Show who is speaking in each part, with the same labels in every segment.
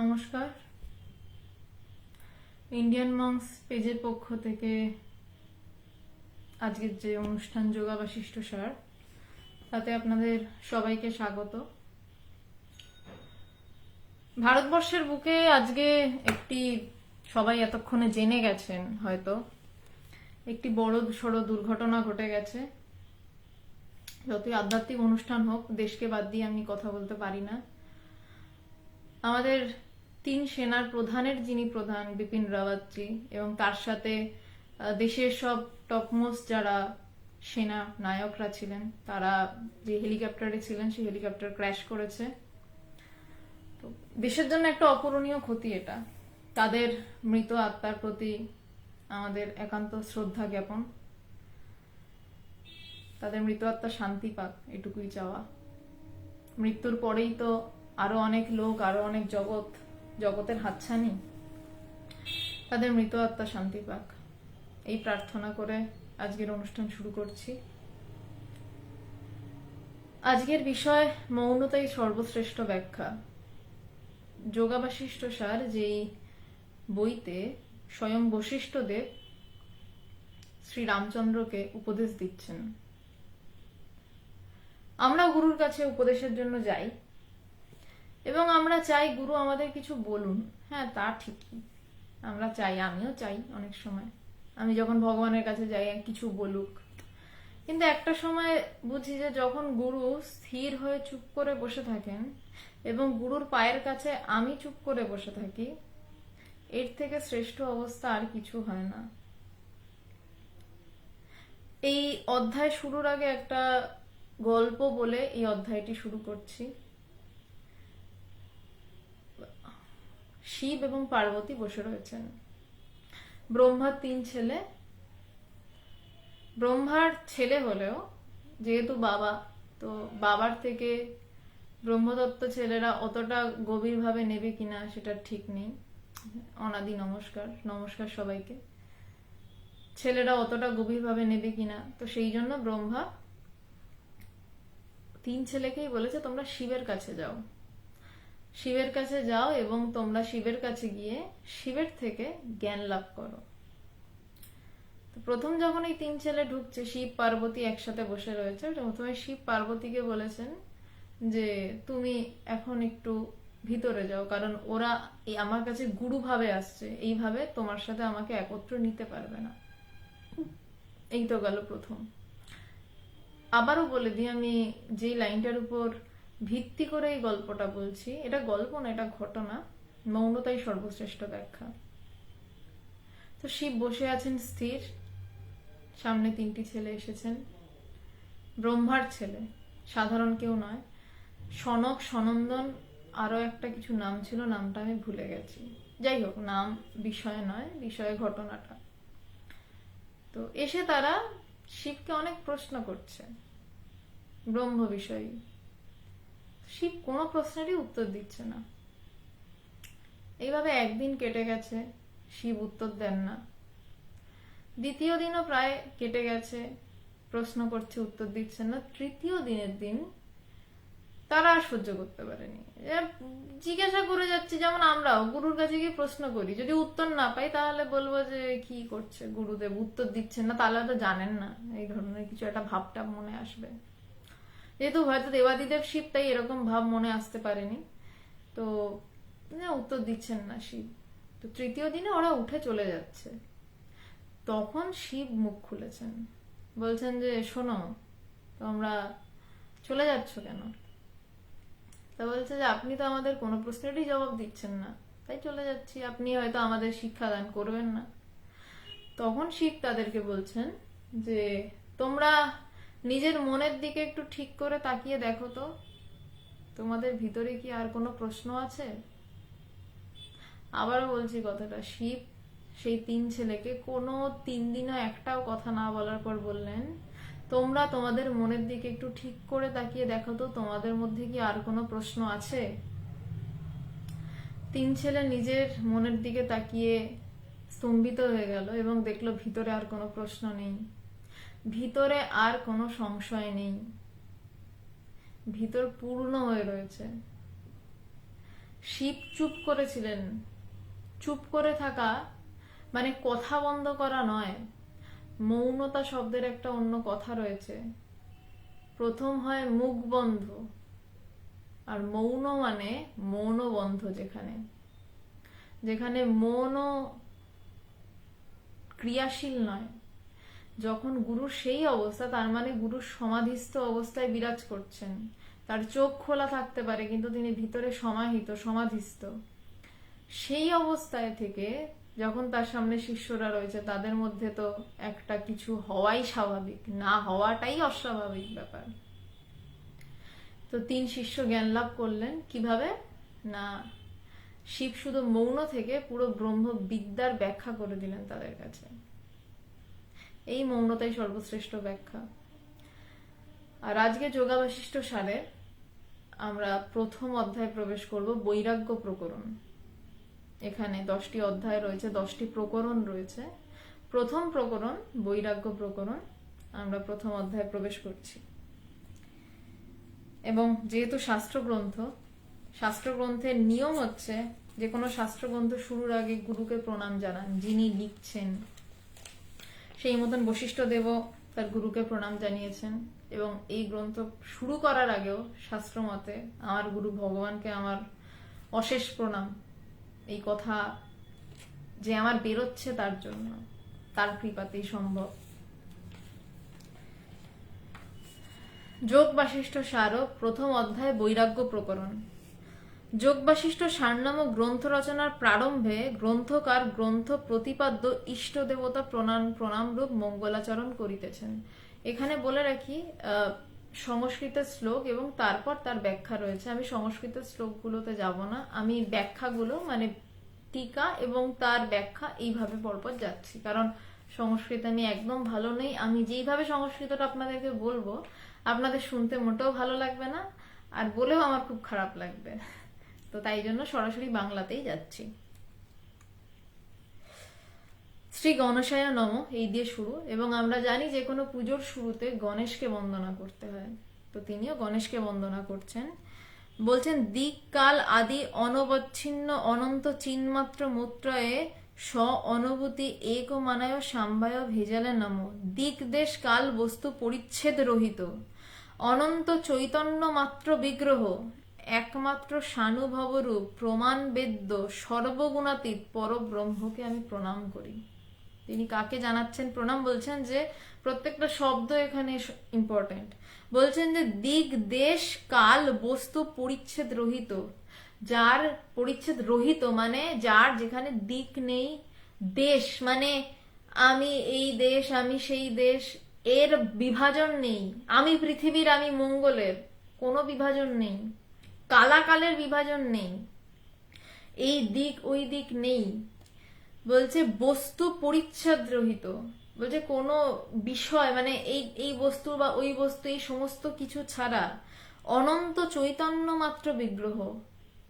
Speaker 1: নমস্কার। Indian monks পেজের পক্ষ থেকে আজকের যে অনুষ্ঠান যোগা বাশিষ্ঠ সার তাতে আপনাদের সবাইকে স্বাগত। ভারতবর্ষের বুকে আজকে একটি সবাই এতক্ষণে জেনে গেছেন হয়তো, একটি বড় সড়ো দুর্ঘটনা ঘটে গেছে। যতই আধ্যাত্মিক অনুষ্ঠান হোক, দেশকে বাদ দিয়ে আমি কথা বলতে পারি না। আমাদের তিন সেনার প্রধানের যিনি প্রধান, বিপিন রাওয়াতজি, এবং তার সাথে দেশের সব টপমোস্ট যারা সেনা নায়করা ছিলেন, তারা যে হেলিকপ্টারে ছিলেন, সেই হেলিকপ্টার ক্র্যাশ করেছে। তো দেশের জন্য একটা অপূরণীয় ক্ষতি এটা। তাদের মৃত আত্মার প্রতি আমাদের একান্ত শ্রদ্ধা জ্ঞাপন। তাদের মৃত আত্মা শান্তি পাক, এটুকুই চাওয়া। মৃত্যুর পরেই তো আরও অনেক লোক, আরও অনেক জগৎ, জগতের হাতছানি, তাদের মৃত আত্মা শান্তি পাক। এই প্রার্থনা করে আজকের অনুষ্ঠান শুরু করছি। আজকের বিষয় মৌনতাই সর্বশ্রেষ্ঠ ব্যাখ্যা। যোগাবাশিষ্ঠ সার যেই বইতে স্বয়ং বশিষ্ঠদেব শ্রী রামচন্দ্রকে উপদেশ দিচ্ছেন। আমরা গুরুর কাছে উপদেশের জন্য যাই। এবং আমরা চাই গুরু আমাদের কিছু বলুন। হ্যাঁ তা ঠিকই। আমরা চাই, আমিও চাই অনেক সময়। আমি যখন ভগবানের কাছে যাই, কিছু বলুক। কিন্তু একটা সময় বুঝি যে যখন গুরু স্থির হয়ে চুপ করে বসে থাকেন এবং গুরুর পায়ের কাছে আমি চুপ করে বসে থাকি, এর থেকে শ্রেষ্ঠ অবস্থা আর কিছু হয় না। এই অধ্যায় শুরুর আগে একটা গল্প বলে এই অধ্যায়টি শুরু করছি। শিব এবং পার্বতী বসে রয়েছেন। ব্রহ্মার তিন ছেলে। ব্রহ্মার ছেলে হলেও যেহেতু বাবা, তো বাবার থেকে ব্রহ্মদত্ত ছেলেরা অতটা গভীরভাবে নেবে কিনা সেটা ঠিক নেই। অনাদি নমস্কার নমস্কার সবাইকে। ছেলেরা অতটা গভীরভাবে নেবে কিনা, তো সেই জন্য ব্রহ্মা তিন ছেলেকেই বলেছে, তোমরা শিবের কাছে যাও। শিবের কাছে যাও এবং তোমরা শিবের কাছে গিয়ে শিবের থেকে জ্ঞান লাভ করো। প্রথম যখন এই তিন ছেলে ঢুকছে, শিব, পার্বতী একসাথে বসে রয়েছে প্রথমে শিব পার্বতীকে বলেছেন যে, তুমি এখন একটু ভিতরে যাও, কারণ ওরা আমার কাছে গুরু ভাবে আসছে। এইভাবে তোমার সাথে আমাকে একত্র নিতে পারবে না। এই তো গেল প্রথম। আবারও বলে দিই, আমি যে লাইনটার উপর ভিত্তি করে এই গল্পটা বলছি। এটা গল্প না, এটা ঘটনা। মৌনতাই সর্বশ্রেষ্ঠ ব্যাখ্যা। তো শিব বসে আছেন স্থির। সামনে তিনটি ছেলে এসেছেন। ব্রহ্মার ছেলে, সাধারণ কেউ নয়। সনক, সনন্দন আরও একটা কিছু নাম ছিল, নামটা আমি ভুলে গেছি। যাই হোক, নাম বিষয় নয়, বিষয় ঘটনাটা। তো এসে তারা শিবকে অনেক প্রশ্ন করছে। ব্রহ্ম বিষয়ী। শিব কোনো প্রশ্নেরই উত্তর দিচ্ছে না। এইভাবে একদিন কেটে গেছে, শিব উত্তর দেন না। দ্বিতীয় দিনও প্রায় কেটে গেছে, প্রশ্ন করছে, উত্তর দিচ্ছেন না। তৃতীয় দিনের দিন তারা আর সহ্য করতে পারেনি। জিজ্ঞাসা করে যাচ্ছে, যেমন আমরাও, গুরুর কাছে গিয়ে প্রশ্ন করি, যদি উত্তর না পাই তাহলে বলব যে, কি করছে গুরুদেব? উত্তর দিচ্ছেন না, তাহলে তো জানেন না। এই ধরনের কিছু একটা ভাবটা মনে আসবে। যেহেতু হয়তো দেবাদিদেব শিব, তাই এরকম ভাব মনে আসতে পারেনি। তো উত্তর দিচ্ছেন না শিব। তো তৃতীয় দিনে ওরা উঠে চলে যাচ্ছে। তখন শিব মুখ খুলেছেন। বলছেন যে, শোনো, তোমরা চলে যাচ্ছ কেন? তা বলছে যে, আপনি তো আমাদের কোনো প্রশ্নেরই জবাব দিচ্ছেন না। তাই চলে যাচ্ছি। আপনি হয়তো আমাদের শিক্ষাদান করবেন না। তখন শিব তাদেরকে বলছেন যে, তোমরা নিজের মনের দিকে একটু ঠিক করে তাকিয়ে দেখো তো। তোমাদের ভিতরে কি আর কোনো প্রশ্ন আছে? আবারও বলছি কথাটা, শিব, সেই তিন ছেলেকে কোনো তিন দিনও একটাও কথা না বলার পর বললেন, তোমরা তোমাদের মনের দিকে একটু ঠিক করে তাকিয়ে দেখো তো, তোমাদের মধ্যে কি আর কোনো প্রশ্ন আছে? তিন ছেলে নিজের মনের দিকে তাকিয়ে স্তম্ভিত হয়ে গেল এবং দেখল ভিতরে আর কোনো প্রশ্ন নেই। ভিতরে আর কোনো সংশয় নেই। ভিতর পূর্ণ হয়ে রয়েছে। শিব চুপ করেছিলেন। চুপ করে থাকা মানে কথা বন্ধ করা নয়। মৌনতা শব্দের একটা অন্য কথা রয়েছে। প্রথম হয় মুখ বন্ধ। আর মৌন মানে মৌন বন্ধ যেখানে। যেখানে মৌন ক্রিয়াশীল নয়। যখন গুরুর সেই অবস্থা, তার মানে গুরুর সমাধিস্থ অবস্থায় বিরাজ করছেন। তার চোখ খোলা থাকতে পারে, কিন্তু তিনি ভিতরে সমাহিত, সমাধিস্থ। সেই অবস্থায় থেকে যখন তার সামনে শিষ্যরা রয়েছে, তাদের মধ্যে তো একটা কিছু হওয়াই স্বাভাবিক, না হওয়াটাই অস্বাভাবিক ব্যাপার। তো তিন শিষ্য জ্ঞান লাভ করলেন। কীভাবে? না, শিব শুধু মৌন থেকে পুরো ব্রহ্ম বিদ্যার ব্যাখ্যা করে দিলেন তাদের কাছে। এই মৌনতাই সর্বশ্রেষ্ঠ ব্যাখ্যা। আর আজকে যোগাবশিষ্ট সারে আমরা প্রথম অধ্যায় প্রবেশ করব বৈরাগ্য প্রকরণ। এখানে দশটি অধ্যায় রয়েছে, দশটি প্রকরণ রয়েছে। প্রথম প্রকরণ বৈরাগ্য প্রকরণ, আমরা প্রথম অধ্যায়ে প্রবেশ করছি। এবং যেহেতু শাস্ত্রগ্রন্থ, শাস্ত্রগ্রন্থের নিয়ম হচ্ছে যে কোনো শাস্ত্রগ্রন্থ শুরুর আগে গুরুকে প্রণাম জানান, যিনি লিখছেন। সেই মতন বশিষ্ঠ দেব তার গুরুকে প্রণাম জানিয়েছেন এবং এই গ্রন্থ শুরু করার আগেও শাস্ত্র মতে আমার গুরু ভগবানকে আমার অশেষ প্রণাম। এই কথা যে আমার বেরোচ্ছে তার জন্য, তার কৃপাতেই সম্ভব। যোগ বাশিষ্ঠ স্মারক প্রথম অধ্যায় বৈরাগ্য প্রকরণ। যোগ বাশিষ্ঠ সার নামক গ্রন্থ রচনার প্রারম্ভে গ্রন্থকার গ্রন্থ প্রতিপাদ্য ইষ্ট দেবতা প্রণাম প্রণাম রূপ মঙ্গলাচরণ করিতেছেন। এখানে বলে রাখি সংস্কৃতের শ্লোক এবং তারপর তার ব্যাখ্যা রয়েছে। আমি সংস্কৃতের শ্লোকগুলোতে যাব না। আমি ব্যাখ্যাগুলো মানে টিকা এবং তার ব্যাখ্যা এইভাবে পরপর যাচ্ছি। কারণ সংস্কৃত আমি একদম ভালো নেই। আমি যেইভাবে সংস্কৃতটা আপনাদেরকে বলব, আপনাদের শুনতে মোটেও ভালো লাগবে না। আর বলেও আমার খুব খারাপ লাগবে। তো তাই জন্য সরাসরি বাংলাতেই যাচ্ছি। শ্রী গণেশায় নম, এই দিয়ে শুরু। এবং আমরা জানি যে কোনো পুজোর শুরুতে গণেশকে বন্দনা করতে হয়। তো তিনিও গণেশকে বন্দনা করছেন। বলছেন দিক কাল আদি অনবচ্ছিন্ন অনন্ত চিন্মাত্র মুত্রয়ে স্ব অনুভূতি এক মানায় সাম্বায় ভেজালে নম। দিক দেশ কাল বস্তু পরিচ্ছেদ রহিত। অনন্ত চৈতন্য মাত্র বিগ্রহ। একমাত্র সানুভবরূপ প্রমাণ বেদ্য সর্বগুণাতীত পরব্রহ্মকে আমি প্রণাম করি। তিনি কাকে জানাচ্ছেন? প্রণাম বলছেন যে, প্রত্যেকটা শব্দ এখানে ইম্পর্টেন্ট বলছেন যে দিক দেশ, কাল, বস্তু, পরিচ্ছেদ রহিত। যার পরিচ্ছেদ রহিত মানে যার যেখানে দিক নেই, দেশ মানে আমি এই দেশ, আমি সেই দেশ, এর বিভাজন নেই। আমি পৃথিবীর, আমি মঙ্গলের, কোনো বিভাজন নেই। কালাকালের বিভাজন নেই। এই দিক, ওই দিক নেই। বলছে বস্তু পরিচ্ছদ রহিত বলছে কোনো বিষয় মানে এই এই বস্তু বা ওই বস্তু, এই সমস্ত কিছু ছাড়া অনন্ত চৈতন্য মাত্র বিগ্রহ।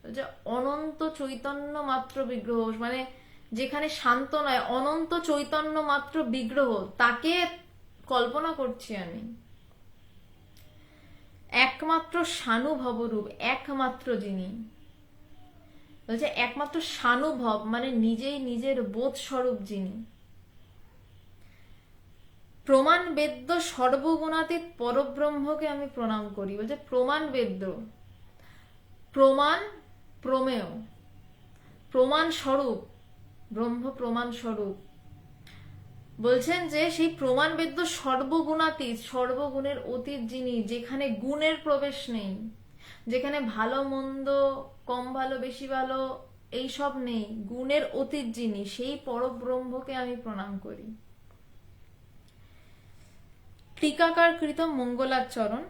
Speaker 1: বলছে অনন্ত চৈতন্য মাত্র বিগ্রহ। মানে যেখানে শান্ত নয়, অনন্ত চৈতন্য মাত্র বিগ্রহ, তাকে কল্পনা করছি আমি। একমাত্র সানুভবরূপ, একমাত্র যিনি। বলছে, একমাত্র সানুভব মানে নিজেই নিজের বোধ স্বরূপ যিনি। প্রমাণ বেদ্য সর্বগুণাতীত পরব্রহ্মকে আমি প্রণাম করি। বলছে প্রমাণ বেদ্য প্রমাণ প্রমেয়। প্রমাণ স্বরূপ ব্রহ্ম প্রমাণ স্বরূপ বলছেন যে সেই প্রমাণ বেদ্য সর্বগুণাতীত, সর্বগুণের অতীত যিনি, যেখানে গুণের প্রবেশ নেই, যেখানে ভালো, মন্দ, কম ভালো, বেশি ভালো, এই সব নেই, গুণের অতীত যিনি, সেই পরব্রহ্মকে আমি প্রণাম করি। টিকাকার কৃত মঙ্গলাচরণ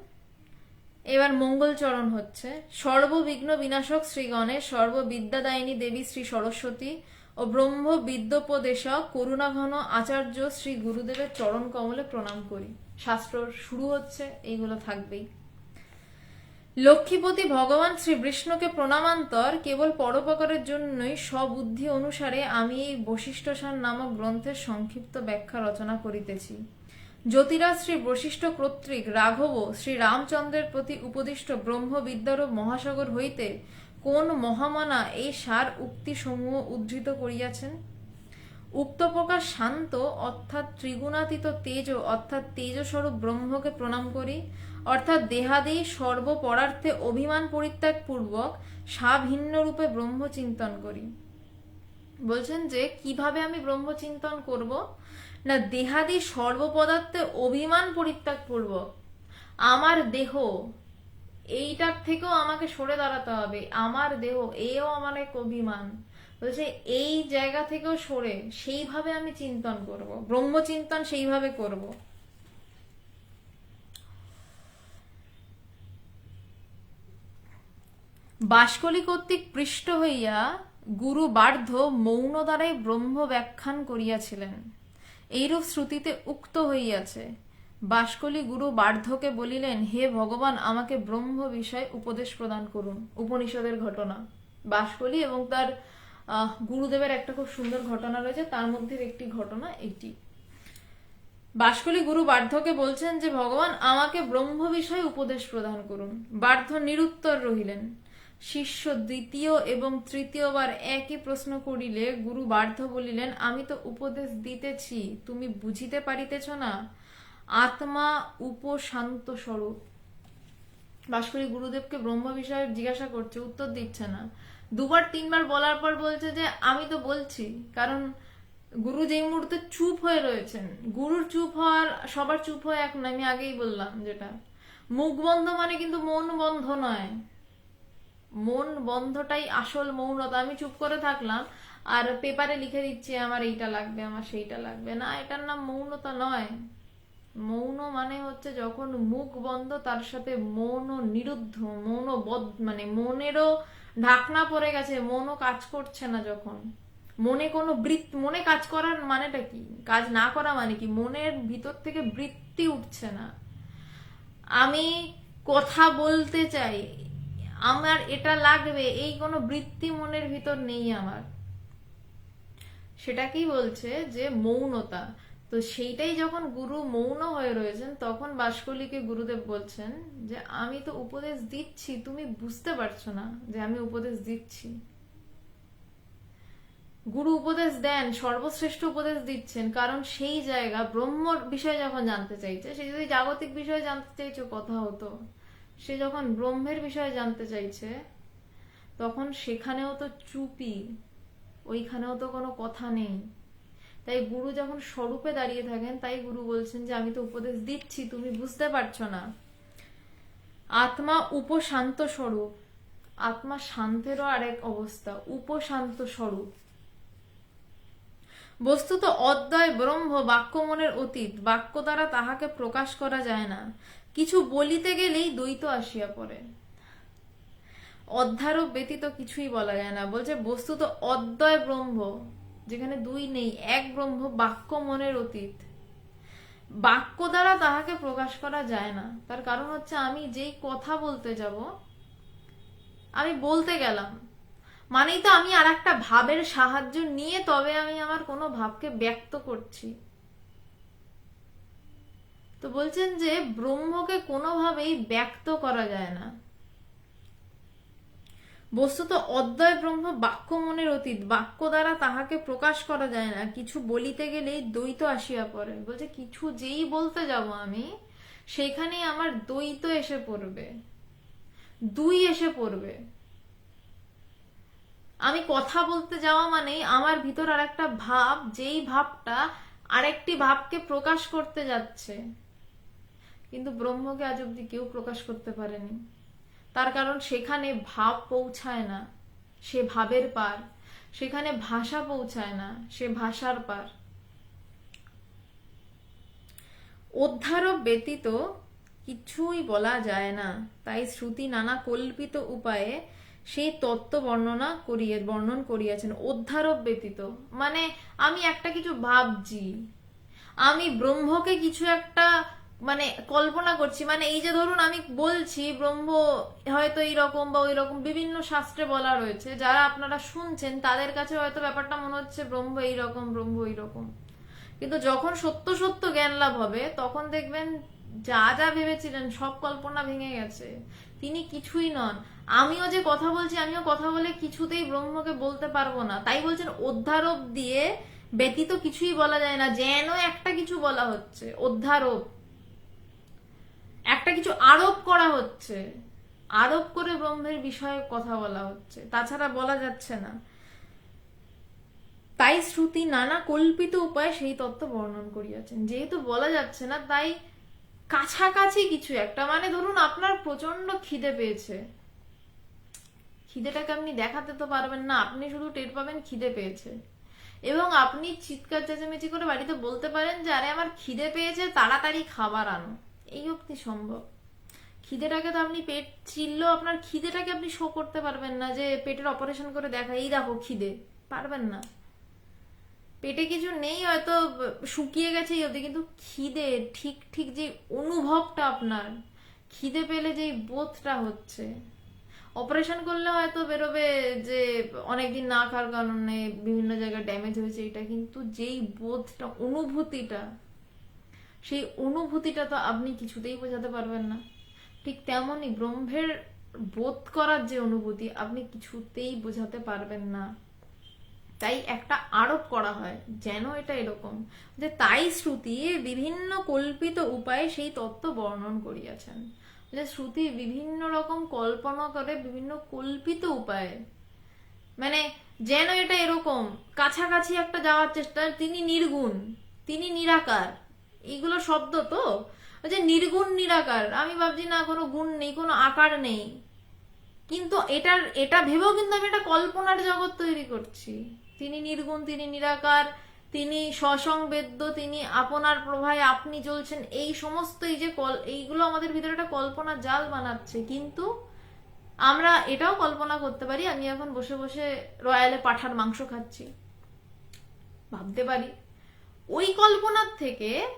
Speaker 1: এবার মঙ্গলচরণ হচ্ছে। সর্ববিঘ্ন বিনাশক শ্রী গণেশ সর্ববিদ্যাদায়িনী দেবী শ্রী সরস্বতী ও ব্রহ্ম বিদ্যোপদেশক করুণাঘন আচার্য শ্রী গুরুদেবের চরণ কমলে প্রণাম করি। শাস্ত্র শুরু হচ্ছে, এইগুলো থাকবেই। লক্ষ্মীপতি ভগবান শ্রী বিষ্ণুকে প্রণামান্তর, কেবল পরোপকারের জন্যই স্ববুদ্ধি অনুসারে আমি এই বশিষ্ঠসার নামক গ্রন্থের সংক্ষিপ্ত ব্যাখ্যা রচনা করিতেছি। জ্যোতিরাজ শ্রী বশিষ্ঠ কর্তৃক রাঘব শ্রী রামচন্দ্রের প্রতি উপদিষ্ট ব্রহ্মবিদ্যার মহাসাগর হইতে কোন মহামানা এই সার উক্তি সমূহ উদ্ধৃত করিয়াছেন? উক্ত প্রকার শান্ত অর্থাৎ ত্রিগুণাতীত তেজ অর্থাৎ তেজস্বরূপ ব্রহ্মকে প্রণাম করি, অর্থাৎ দেহাদেই সর্বপরার্থে অভিমান পরিত্যাগ পূর্বক সাভিন্ন রূপে ব্রহ্ম চিন্তন করি। বলছেন যে, কীভাবে আমি ব্রহ্ম চিন্তন করব? না, দেহাদি সর্বপদার্থে অভিমান পরিত্যাগ পূর্বক। আমার দেহ এইটার থেকেও আমাকে সরে দাঁড়াতে হবে। আমার দেহ, এও আমার এক অভিমান। বলছে, এই জায়গা থেকেও সরে, সেইভাবে আমি চিন্তন করব। ব্রহ্ম চিন্তন সেইভাবে করব। বাসকলি কর্তৃক পৃষ্ঠ হইয়া গুরু বার্ধ মৌন দ্বারাই ব্রহ্ম ব্যাখ্যান করিয়াছিলেন। এইরূপ শ্রুতিতে উক্ত হইয়াছে বাসকলি গুরু বার্ধকে বলিলেন, হে ভগবান, আমাকে ব্রহ্ম বিষয়ে উপদেশ প্রদান করুন। উপনিষদের ঘটনা। বাসকলি এবং তার গুরুদেবের একটা খুব সুন্দর ঘটনা রয়েছে, তার মধ্যে একটি ঘটনা এটি। বাসকলি গুরু বার্ধকে বলছেন যে, ভগবান, আমাকে ব্রহ্ম বিষয়ে উপদেশ প্রদান করুন। বার্ধ নিরুত্তর রহিলেন। শিষ্য দ্বিতীয় এবং তৃতীয়বার একই প্রশ্ন করিলে গুরু বার্ধ বলিলেন, আমি তো উপদেশ দিতেছি, তুমি বুঝিতে পারিতেছ না। আত্মা উপশান্ত স্বরূপ। বাসকরি গুরুদেবকে ব্রহ্ম বিষয়ে জিজ্ঞাসা করছে, উত্তর দিচ্ছে না। দুবার, তিনবার বলার পর বলছে যে, আমি তো বলছি, কারণ গুরু যেই মুহূর্তে চুপ হয়ে রয়েছেন, গুরুর চুপ হওয়ার, সবার চুপ হয়ে এক না, আমি আগেই বললাম যেটা। মুখ বন্ধ মানে কিন্তু মন বন্ধ নয়। মন বন্ধটাই আসল মৌনতা। আমি চুপ করে থাকলাম, আর পেপারে লিখে দিচ্ছি, আমার এইটা লাগবে, আমার সেইটা লাগবে। না, এটার নাম মৌনতা নয়। মৌন মানে হচ্ছে যখন মুখ বন্ধ, তার সাথে মৌন নিরুদ্ধ, মৌন বদ্ধ মানে মনেরও ঢাকনা পড়ে গেছে, মনও কাজ করছে না যখন। মনে কোনো বৃত্ত, মনে কাজ করার মানেটা কি? কাজ না করা মানে কি? মনের ভিতর থেকে বৃত্তি উঠছে না। আমি কথা বলতে চাই, আমার এটা লাগবে, এই কোনো বৃত্তি মনের ভিতর নেই আমার। সেটাকেই বলছে যে মৌনতা। তো সেইটাই যখন গুরু মৌন হয়ে রয়েছেন, তখন বাসকলিকে গুরুদেব বলছেন যে, আমি তো উপদেশ দিচ্ছি, তুমি বুঝতে পারছ না যে আমি উপদেশ দিচ্ছি। গুরু উপদেশ দেন, সর্বশ্রেষ্ঠ উপদেশ দিচ্ছেন, কারণ সেই জায়গা, ব্রহ্মর বিষয়ে যখন জানতে চাইছে, সে যদি জাগতিক বিষয়ে জানতে চাইছো, কথা হতো। সে যখন ব্রহ্মের বিষয়ে জানতে চাইছে, তখন সেখানেও তো চুপি, ওইখানেও তো কোনো কথা নেই। তাই গুরু যখন স্বরূপে দাঁড়িয়ে থাকেন, তাই গুরু বলছেন যে, আমি তো উপদেশ দিচ্ছি, তুমি বুঝতে পারছ না। আত্মা উপশান্ত স্বরূপ। আত্মা শান্তেরও আরেক অবস্থা, উপশান্ত স্বরূপ। বস্তুত অদ্বয় ব্রহ্ম বাক্য মনের অতীত, বাক্য দ্বারা তাহাকে প্রকাশ করা যায় না। কিছু বলিতে গেলেই দ্বৈত আসিয়া পড়ে। অধ্যারোপ ব্যতীত কিছুই বলা যায় না। বলছে, বস্তুত অদ্বয় ব্রহ্ম যেখানে দুই নেই, এক ব্রহ্ম, বাক্য মনের অতীত। বাক্য দ্বারা তাহাকে প্রকাশ করা যায় না। তার কারণ হচ্ছে আমি যেই কথা বলতে যাব, আমি বলতে গেলাম। মানেই তো আমি আর একটা ভাবের সাহায্য নিয়ে তবে আমি আমার কোনো ভাবকে ব্যক্ত করছি। তো বলছেন যে ব্রহ্মকে কোনোভাবেই ব্যক্ত করা যায় না। বস্তুত অদ্বয় ব্রহ্ম বাক্য মনের অতীত, বাক্য দ্বারা তাহাকে প্রকাশ করা যায় না। কিছু বলিতে গেলেই দ্বৈত আসিয়া পড়ে। বলছে, কিছু যেই বলতে যাব আমি সেখানেই আমার দ্বৈত এসে পড়বে। দুই এসে পড়বে। আমি কথা বলতে যাওয়া মানেই আমার ভিতর আর একটা ভাব, যেই ভাবটা আরেকটি ভাবকে প্রকাশ করতে যাচ্ছে। কিন্তু ব্রহ্মকে আজ অব্দি কেউ প্রকাশ করতে পারেনি। তার কারণ সেখানে ভাব পৌঁছায় না, সে ভাবের পার। সেখানে ভাষা পৌঁছায় না, সে ভাষার পার। অধ্যারোপ ব্যতীত কিছুই বলা যায় না, তাই শ্রুতি নানা কল্পিত উপায়ে সেই তত্ত্ব বর্ণনা করিয়ে, বর্ণন করিয়াছেন। অধ্যারোপ ব্যতীত। মানে আমি একটা কিছু ভাবছি। আমি ব্রহ্মকে কিছু একটা মানে কল্পনা করছি মানে এই যে ধরুন আমি বলছি, ব্রহ্ম হয়তো এইরকম বা ওই রকম বিভিন্ন শাস্ত্রে বলা রয়েছে, যারা আপনারা শুনছেন, তাদের কাছে হয়তো ব্যাপারটা মনে হচ্ছে ব্রহ্ম এইরকম ব্রহ্ম এইরকম কিন্তু যখন সত্য সত্য জ্ঞান লাভ হবে, তখন দেখবেন যা যা ভেবেছিলেন, সব কল্পনা ভেঙে গেছে। তিনি কিছুই নন। আমিও যে কথা বলছি, আমিও কথা বলে কিছুতেই ব্রহ্মকে বলতে পারব না। তাই বলছেন, অধ্যারোপ দিয়ে ব্যতীত কিছুই বলা যায় না, যেন একটা কিছু বলা হচ্ছে। অধ্যারোপ। একটা কিছু আরোপ করা হচ্ছে। আরোপ করে ব্রহ্মের বিষয়ে কথা বলা হচ্ছে। তাছাড়া বলা যাচ্ছে না। তাই শ্রুতি নানা কল্পিত উপায়ে সেই তত্ত্ব বর্ণন করিয়াছেন। যেহেতু বলা যাচ্ছে না, তাই কাছাকাছি কিছু একটা। মানে ধরুন, আপনার প্রচণ্ড খিদে পেয়েছে। খিদেটাকে আপনি দেখাতে তো পারবেন না। আপনি শুধু টের পাবেন খিদে পেয়েছে। এবং আপনি চিৎকার চেঁচামেচি করে বাড়িতে বলতে পারেন যে, আরে, আমার খিদে পেয়েছে, তাড়াতাড়ি খাবার আনো। এই অবধি সম্ভব। খিদেটাকে তো আপনি পেট চিল্লেও আপনার খিদেটাকে আপনি শো করতে পারবেন না যে পেটের অপারেশন করে দেখা, এই দেখো খিদে। পারবেন না। পেটে কিছু নেই, হয়তো শুকিয়ে গেছে অবধি, কিন্তু খিদে, ঠিক ঠিক যে অনুভবটা আপনার, খিদে পেলে যে বোধটা হচ্ছে। অপারেশন করলে হয়তো বেরোবে যে অনেকদিন না খাওয়ার কারণে, বিভিন্ন জায়গায় ড্যামেজ হয়েছে এটা, কিন্তু যেই বোধটা, অনুভূতিটা সেই অনুভূতিটা তো আপনি কিছুতেই বোঝাতে পারবেন না। ঠিক তেমনই ব্রহ্মের বোধ করার যে অনুভূতি, আপনি কিছুতেই বোঝাতে পারবেন না। তাই একটা আরোপ করা হয়, যেন এটা এরকম, যে তাই শ্রুতি বিভিন্ন কল্পিত উপায়ে সেই তত্ত্ব বর্ণন করিয়াছেন। যে শ্রুতি বিভিন্ন রকম কল্পনা করে বিভিন্ন কল্পিত উপায়ে মানে যেন এটা এরকম, কাছাকাছি একটা যাওয়ার চেষ্টা, তিনি নির্গুণ, তিনি নিরাকার এইগুলো শব্দ তো? যে নির্গুণ নিরাকার। আমি ভাবছি, না, কোনো গুণ নেই, কোনো আকার নেই। কিন্তু এটার, এটা ভেবেও কিন্তু আমি একটা কল্পনার জগৎ তৈরি করছি। তিনি নির্গুণ, তিনি নিরাকার, তিনি সসংবেদ্য, তিনি আপনার প্রভায় আপনি চলছেন এই সমস্ত এই যে কল, এইগুলো আমাদের ভিতরে একটা কল্পনার জাল বানাচ্ছে। কিন্তু আমরা এটাও কল্পনা করতে পারি, আমি এখন বসে বসে রয়্যালে পাঠার মাংস খাচ্ছি। ভাবতে পারি। ওই কল্পনার থেকে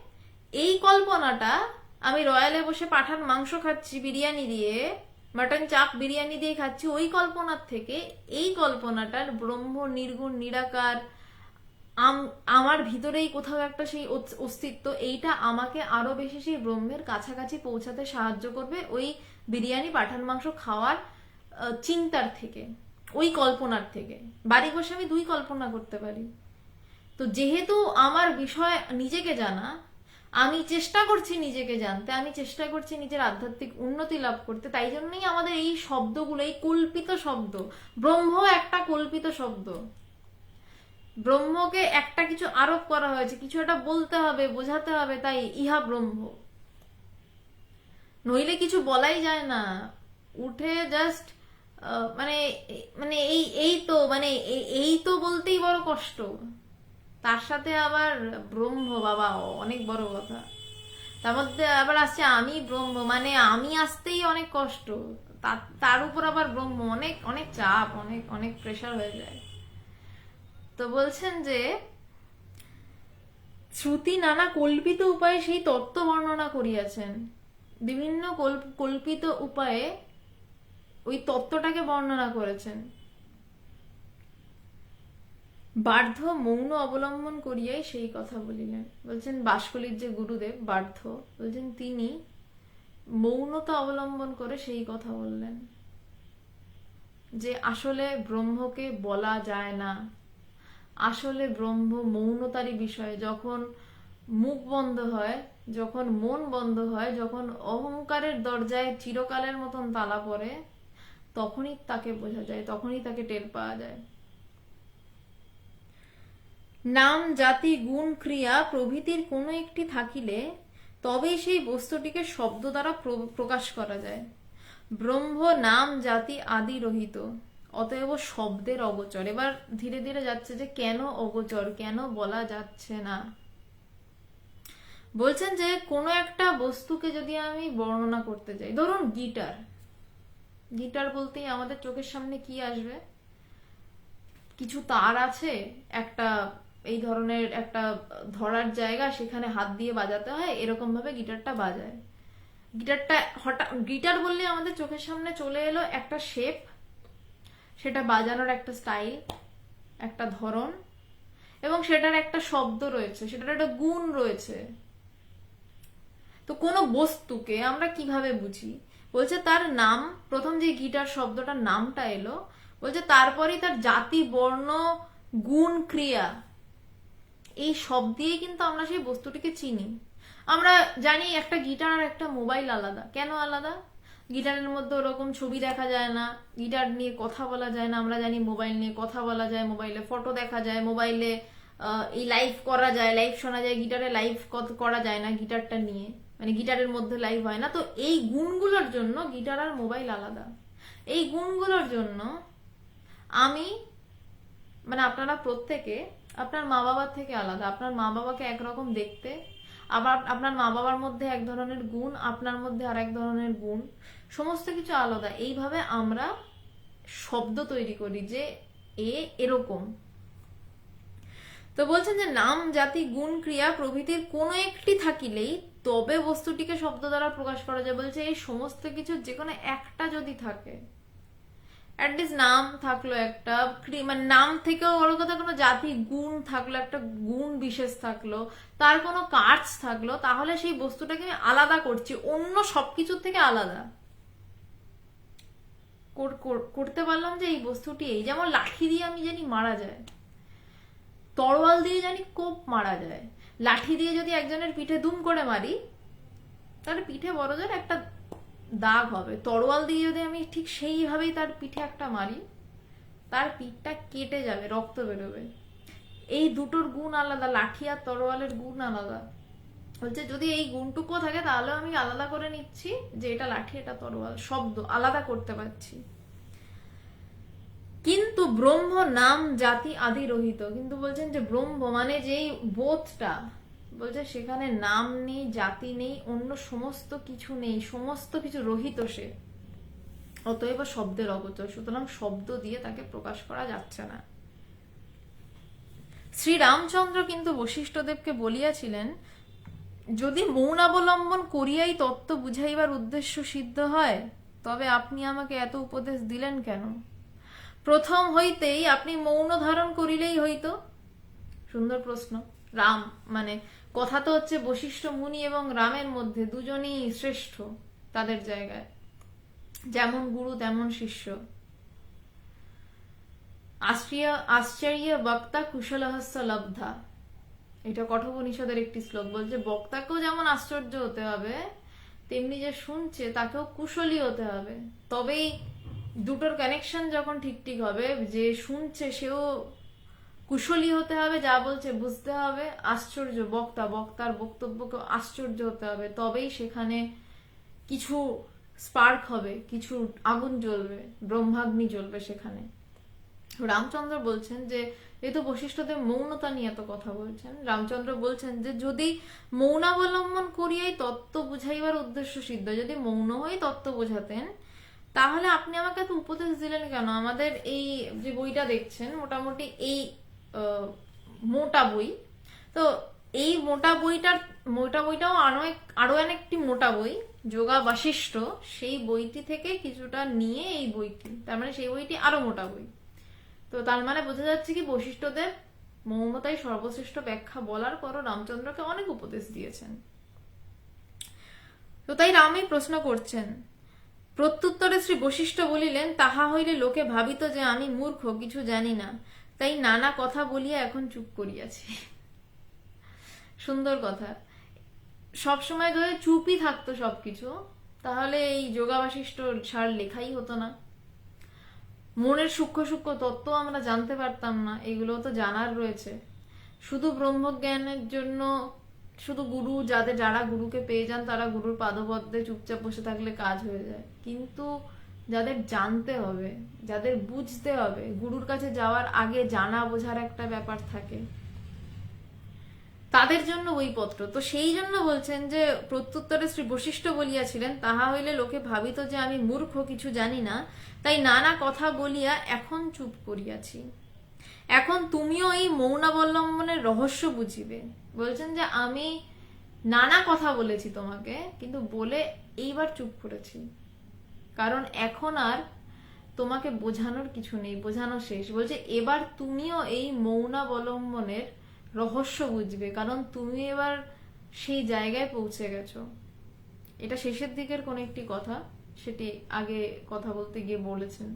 Speaker 1: এই কল্পনাটা আমি রয়্যালে বসে পাঠান মাংস খাচ্ছি, বিরিয়ানি দিয়ে, মাটন চাপ বিরিয়ানি দিয়ে খাচ্ছি, ওই কল্পনার থেকে এই কল্পনাটার ব্রহ্ম, নির্গুণ, নিরাকার, আম- আমার ভিতরেই কোথাও একটা সেই অস্তিত্ব, এইটা আমাকে আরও বেশি সেই ব্রহ্মের কাছাকাছি পৌঁছাতে সাহায্য করবে ওই বিরিয়ানি পাঠান মাংস খাওয়ার চিন্তার থেকে, ওই কল্পনার থেকে। বাড়ি বসে আমি দুই কল্পনা করতে পারি। তো যেহেতু আমার বিষয় নিজেকে জানা আমি চেষ্টা করছি নিজেকে জানতে, আমি চেষ্টা করছি নিজের আধ্যাত্মিক উন্নতি লাভ করতে, তাই জন্যই আমাদের এই শব্দগুলো, এই কল্পিত শব্দ, ব্রহ্ম একটা কল্পিত শব্দ। ব্রহ্মকে একটা কিছু আরোপ করা হয়েছে, কিছু একটা বলতে হবে, বোঝাতে হবে, তাই ইহা ব্রহ্ম। নইলে কিছু বলাই যায় না। উঠে জাস্ট মানে মানে এই এই তো মানে এই- তো বলতেই বড় কষ্ট। তার সাথে আবার ব্রহ্ম বাবা, অনেক বড় কথা। তার মধ্যে আবার আসছে আমি ব্রহ্ম মানে আমি আসতেই অনেক কষ্ট। তার- উপর আবার ব্রহ্ম, অনেক অনেক চাপ, অনেক অনেক প্রেশার হয়ে যায়। তো বলছেন যে, শ্রুতি নানা কল্পিত উপায়ে সেই তত্ত্ব বর্ণনা করিয়াছেন। বিভিন্ন কল্পিত উপায়ে ওই তত্ত্বটাকে বর্ণনা করেছেন। বার্ধ মৌন অবলম্বন করিয়াই সেই কথা বলিলেন। বলছেন, বাসকলির যে গুরুদেব, বার্ধ, বলছেন, তিনি মৌনতা অবলম্বন করে সেই কথা বললেন। যে আসলে ব্রহ্মকে বলা যায় না। আসলে ব্রহ্ম মৌনতারই বিষয়। যখন মুখ বন্ধ হয়, যখন মন বন্ধ হয়, যখন অহংকারের দরজায় চিরকালের মতন তালা পড়ে, তখনই তাকে বোঝা যায়, তখনই তাকে টের পাওয়া যায়। নাম, জাতি, গুণ, ক্রিয়া প্রভৃতির কোনো একটি থাকিলে তবেই সেই বস্তুটিকে শব্দ দ্বারা প্র- প্রকাশ করা যায়। ব্রহ্ম, নাম, জাতি আদি রহিত। অতএব শব্দের অগোচর। এবার ধীরে ধীরে যাচ্ছে যে কেন অগোচর, কেন বলা যাচ্ছে না। বলছেন যে কোনো একটা বস্তুকে যদি আমি বর্ণনা করতে যাই, ধরুন গিটার। গিটার বলতেই আমাদের চোখের সামনে কি আসবে? কিছু তার আছে, একটা এই ধরনের একটা ধরার জায়গা সেখানে হাত দিয়ে বাজাতে হয় এরকম ভাবে গিটারটা বাজায়। গিটারটা হঠাৎ, গিটার বললে আমাদের চোখের সামনে চলে এলো একটা শেপ সেটা বাজানোর একটা স্টাইল একটা ধরন, এবং সেটার একটা শব্দ রয়েছে, সেটার একটা গুণ রয়েছে। তো কোনো বস্তুকে আমরা কীভাবে বুঝি? বলছে তার নাম, প্রথম যে গিটার শব্দটার নামটা এলো, বলছে তারপরেই তার জাতি, বর্ণ, গুণ, ক্রিয়া এই সব দিয়ে কিন্তু আমরা সেই বস্তুটিকে চিনি। আমরা জানি একটা গিটার আর একটা মোবাইল আলাদা। কেন আলাদা? গিটারের মধ্যে ওরকম ছবি দেখা যায় না, গিটার নিয়ে কথা বলা যায় না। আমরা জানি মোবাইল নিয়ে কথা বলা যায়, মোবাইলে ফটো দেখা যায়, মোবাইলে এই লাইভ করা যায় লাইভ শোনা যায়, গিটারে লাইভ করা যায় না গিটারটা নিয়ে। মানে গিটারের মধ্যে লাইভ হয় না। তো এই গুণগুলোর জন্য গিটার আর মোবাইল আলাদা। এই গুণগুলোর জন্য আমি মানে আপনারা প্রত্যেকে আপনার মা বাবার থেকে আলাদা। আপনার মা বাবাকে একরকম দেখতে, আবার আপনার মা বাবার মধ্যে এক ধরনের গুণ, আপনার মধ্যে আর এক ধরনের গুণ, সমস্ত কিছু আলাদা। এইভাবে আমরা শব্দ তৈরি করি যে এ এরকম। তো বলছেন যে নাম, জাতি, গুণ, ক্রিয়া প্রভৃতির কোনো একটি থাকিলেই তবে বস্তুটিকে শব্দ দ্বারা প্রকাশ করা যায়। বলছে এই সমস্ত কিছু যে কোনো একটা যদি থাকে অ্যাটলিস্ট নাম থাকল একটা মানে নাম থেকেও বড় কথা, কোনো জাতি গুণ থাকল, একটা গুণ বিশেষ থাকল, তার কোনো কাজ থাকল, তাহলে সেই বস্তুটাকে আমি আলাদা করছি, অন্য সবকিছুর থেকে আলাদা। কর- কর- করতে পারলাম যে এই বস্তুটি এই, যেমন লাঠি দিয়ে আমি জানি মারা যায়, তরোয়াল দিয়ে জানি কোপ মারা যায়, লাঠি দিয়ে যদি একজনের পিঠে দুম করে মারি, তাহলে পিঠে বড় জোর একটা দাগ হবে। তরোয়াল দিয়ে যদি আমি ঠিক সেইভাবেই তার পিঠে একটা মারি, তার পিঠটা কেটে যাবে, রক্ত বেরোবে। এই দুটোর গুণ আলাদা, লাঠি আর তরোয়ালের গুণ আলাদা। বলছে, যদি এই গুণটুকু থাকে, তাহলে আমি আলাদা করে নিচ্ছি যে এটা লাঠি, এটা তরোয়াল, শব্দ, আলাদা করতে পারছি। কিন্তু ব্রহ্ম নাম জাতি আদি রহিত। কিন্তু বলছেন যে ব্রহ্ম মানে যেই বোধটা বলছে, সেখানে নাম নেই, জাতি নেই, অন্য সমস্ত কিছু নেই, সমস্ত কিছু রহিত সে। অতএব শব্দের অগোচর, সুতরাং শব্দ দিয়ে তাকে প্রকাশ করা যাচ্ছে না। শ্রী রামচন্দ্র কিন্তু বশিষ্ঠদেবকে বলিয়াছিলেন, যদি মৌন অবলম্বন করিয়াই তত্ত্ব বুঝাইবার উদ্দেশ্য সিদ্ধ হয়, তবে আপনি আমাকে এত উপদেশ দিলেন কেন? প্রথম হইতেই আপনি মৌন ধারণ করিলেই হইত? সুন্দর প্রশ্ন। রাম মানে কথা তো হচ্ছে বশিষ্ঠ মুনি এবং রামের মধ্যে দুজনই শ্রেষ্ঠ তাদের জায়গায়। যেমন গুরু, তেমন শিষ্য। আশ্চর্য আশ্চর্য বক্তা কুশলহস্য লব্ধা। এটা কঠোপনিষদের একটি শ্লোক বলছে, বক্তাকেও যেমন আশ্চর্য হতে হবে, তেমনি যে শুনছে তাকেও কুশলী হতে হবে। তবেই দুটোর কানেকশন যখন ঠিক ঠিক হবে, যে শুনছে সেও কুশলী হতে হবে, যা বলছে বুঝতে হবে। আশ্চর্য বক্তা, বক্তার বক্তব্যকে আশ্চর্য হতে হবে। তবেই সেখানে কিছু স্পার্ক হবে, কিছু আগুন জ্বলবে, ব্রহ্মাগ্নি জ্বলবে সেখানে। রামচন্দ্র বলছেন যে এই তো বশিষ্ঠদেব মৌনতা নিয়ে এত কথা বলছেন। রামচন্দ্র বলছেন যে, যদি মৌনাবলম্বন করিয়াই তত্ত্ব বুঝাইবার উদ্দেশ্য সিদ্ধ, যদি মৌন হয়ে তত্ত্ব বোঝাতেন, তাহলে আপনি আমাকে এত উপদেশ দিলেন কেন? আমাদের এই যে বইটা দেখছেন, মোটামুটি এই মোটা বই। তো এই মোটা বইটার, মোটা বইটাও আরও এক, আরও একটি মোটা বই, যোগা বাশিষ্ঠ সেই বইটি থেকে কিছুটা নিয়ে এই বইটি, তার মানে সেই বইটি আরও মোটা বই। তো তার মানে বোঝা যাচ্ছে কি বশিষ্ঠদেব মৌনতাই সর্বশ্রেষ্ঠ ব্যাখ্যা বলার পরও রামচন্দ্রকে অনেক উপদেশ দিয়েছেন। তো তাই রামই প্রশ্ন করছেন, প্রত্যুত্তরে শ্রী বশিষ্ঠ বলিলেন, তাহা হইলে লোকে ভাবিত যে আমি মূর্খ, কিছু জানি না। তাই নানা কথা বলিয়া এখন চুপ করিয়াছি। সুন্দর কথা। সবসময় ধরে চুপই থাকতো সবকিছু। তাহলে এই যোগাবাশিষ্ট সার লেখাই হতো না। মনের সূক্ষ্ম সূক্ষ্ম তত্ত্ব আমরা জানতে পারতাম না এগুলো তো জানার রয়েছে। শুধু ব্রহ্মজ্ঞানের জন্য, শুধু গুরু যাদের, যারা গুরুকে পেয়ে যান, তারা গুরুর পাদপদ্মে চুপচাপ বসে থাকলে কাজ হয়ে যায়। কিন্তু যাদের জানতে হবে, যাদের বুঝতে হবে, গুরুর কাছে যাওয়ার আগে জানা বোঝার একটা ব্যাপার থাকে। তাদের জন্য ওই পত্র তো সেই জন্য বলছেন যে, প্রত্যুত্তরে শ্রী বশিষ্ঠ বলিয়াছিলেন, তাহা হইলে লোকে ভাবিত যে আমি মূর্খ, কিছু জানি না। তাই নানা কথা বলিয়া এখন চুপ করিয়াছি। এখন তুমিও এই মৌনাবলম্বনের রহস্য বুঝিবে। বলছেন যে, আমি নানা কথা বলেছি তোমাকে, কিন্তু বলে এইবার চুপ করেছি। কারণ এখন আর তোমাকে বোঝানোর কিছু নেই, বোঝানো শেষ। বলছে, এবার তুমিও এই মৌনাবলম্বনের রহস্য বুঝবে, কারণ তুমি এবার সেই জায়গায় পৌঁছে গেছো। এটা শেষের দিকের কোন একটি কথা, সেটি আগে কথা বলতে গিয়ে বলেছেন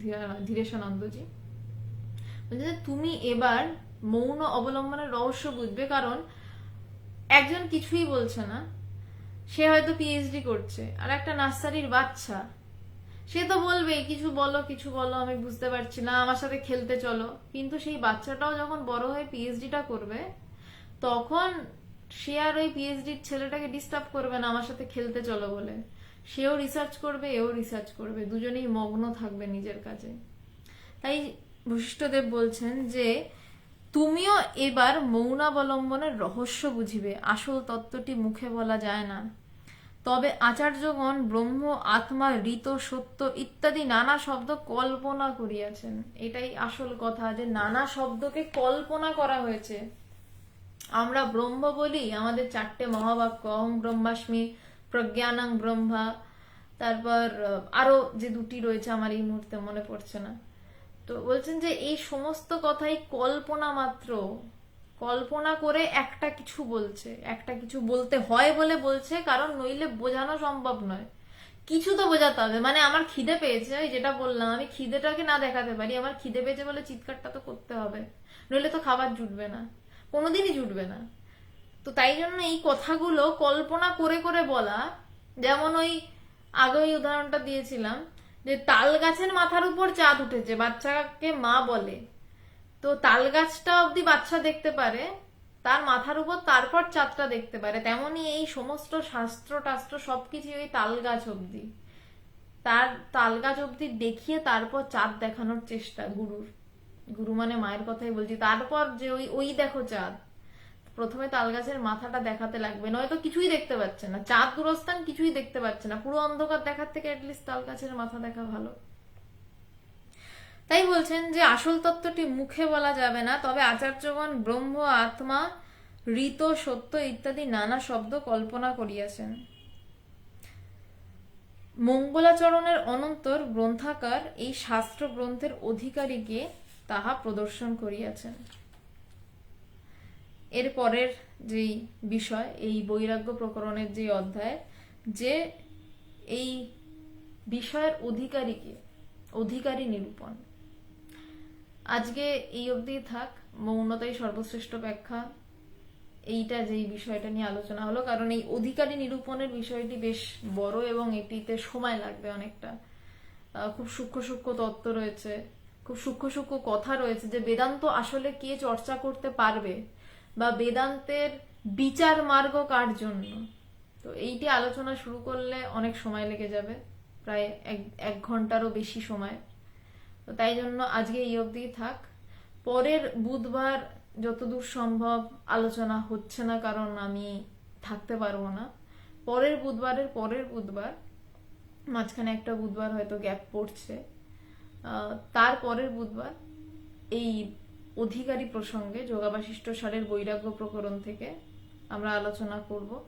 Speaker 1: ধীরা- ধীরেশানন্দজি। বলছে যে, তুমি এবার মৌন অবলম্বনের রহস্য বুঝবে, কারণ একজন কিছুই বলছে না সে হয়তো পিএইচডি করছে, আর একটা নার্সারির বাচ্চা। সে তো বলবে কিছু বলো কিছু বলো, আমি বুঝতে পারছি না, আমার সাথে খেলতে চলো। কিন্তু সেই বাচ্চাটাও যখন বড় হয়ে পিএইচডিটা করবে, তখন সে আর ওই পিএইচডির ছেলেটাকে ডিস্টার্ব করবে না, আমার সাথে খেলতে চলো বলে। সেও রিসার্চ করবে, এও রিসার্চ করবে, দুজনেই মগ্ন থাকবে নিজের কাজে। তাই বশিষ্ঠদেব বলছেন যে তুমিও এবার মৌনাবলম্বনের রহস্য বুঝিবে। আসল তত্ত্বটি মুখে বলা যায় না। তবে আচার্যগণ ব্রহ্ম, আত্মা, ঋত, সত্য ইত্যাদি নানা শব্দ কল্পনা করিয়াছেন। এটাই আসল কথা যে নানা শব্দকে কল্পনা করা হয়েছে। আমরা ব্রহ্ম বলি, আমাদের চারটে মহাবাক্য, অহং ব্রহ্মাস্মি, প্রজ্ঞানাং ব্রহ্মা, তারপর আরও যে দুটি রয়েছে, আমার এই মুহূর্তে মনে পড়ছে না। তো বলছেন যে এই সমস্ত কথাই কল্পনা মাত্র। কল্পনা করে একটা কিছু বলছে। একটা কিছু বলতে হয় বলে বলছে, কারণ নইলে বোঝানো সম্ভব নয়। কিছু তো বোঝাতে হবে। মানে আমার খিদে পেয়েছে, ওই যেটা বললাম, আমি খিদেটাকে না দেখাতে পারি। আমার খিদে পেয়েছে বলে চিৎকারটা তো করতে হবে। নইলে তো খাবার জুটবে না। কোনোদিনই জুটবে না। তো তাই জন্য এই কথাগুলো কল্পনা করে করে বলা, যেমন ওই আগে ওই উদাহরণটা দিয়েছিলাম যে তাল গাছের মাথার উপর চাঁদ উঠেছে, বাচ্চাকে মা বলে। তো তাল গাছটা অব্দি বাচ্চা দেখতে পারে, তার মাথার উপর তারপর চাঁদটা দেখতে পারে। তেমনি এই সমস্ত শাস্ত্র টাস্ত্র সবকিছু ওই তাল গাছ অব্দি তার তাল গাছ অব্দি দেখিয়ে তারপর চাঁদ দেখানোর চেষ্টা গুরুর। গুরু মানে মায়ের কথাই বলছি। তারপর যে ওই ওই দেখো চাঁদ। প্রথমে তাল গাছের মাথাটা দেখাতে লাগবে। নয়তো কিছুই দেখতে পাচ্ছে না। চাঁদ দূরস্থান কিছুই দেখতে পাচ্ছে না। পুরো অন্ধকার দেখার থেকে অ্যাটলিস্ট তাল গাছের মাথা দেখা ভালো। তাই বলছেন যে আসল তত্ত্বটি মুখে বলা যাবে না, তবে আচার্যগণ ব্রহ্ম, আত্মা, ঋত, সত্য ইত্যাদি নানা শব্দ কল্পনা করিয়াছেন। মঙ্গলাচরণের অনন্তর গ্রন্থাকার এই শাস্ত্র গ্রন্থের অধিকারীকে তাহা প্রদর্শন করিয়াছেন। এর পরের যেই বিষয়, এই বৈরাগ্য প্রকরণের যে অধ্যায়, যে এই বিষয়ের অধিকারীকে, অধিকারী নিরূপণ। আজকে এই অবধি থাক, মৌনতাই সর্বশ্রেষ্ঠ ব্যাখ্যা। এইটা যেই বিষয়টা নিয়ে আলোচনা হলো, কারণ এই অধিকারী নিরূপণের বিষয়টি বেশ বড় এবং এটিতে সময় লাগবে অনেকটা। খুব সূক্ষ্ম সূক্ষ্ম তত্ত্ব রয়েছে, খুব সূক্ষ্ম সূক্ষ্ম কথা রয়েছে যে বেদান্ত আসলে কে চর্চা করতে পারবে বা বেদান্তের বিচার মার্গ কার জন্য? তো এইটি আলোচনা শুরু করলে অনেক সময় লেগে যাবে, প্রায় এক এক ঘন্টারও বেশি সময়। তো তাই জন্য আজকে এই অবধি থাক। পরের বুধবার যতদূর সম্ভব আলোচনা হচ্ছে না, কারণ আমি থাকতে পারব না। পরের বুধবারের পরের বুধবার, মাঝখানে একটা বুধবার হয়তো গ্যাপ পড়ছে। তার পরের বুধবার এই অধিকারী প্রসঙ্গে যোগাবাশিষ্ট সারের বৈরাগ্য প্রকরণ থেকে আমরা আলোচনা করব।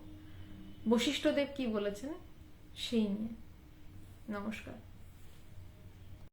Speaker 1: বশিষ্ঠদেব কি বলেছেন? সেই নিয়ে। নমস্কার।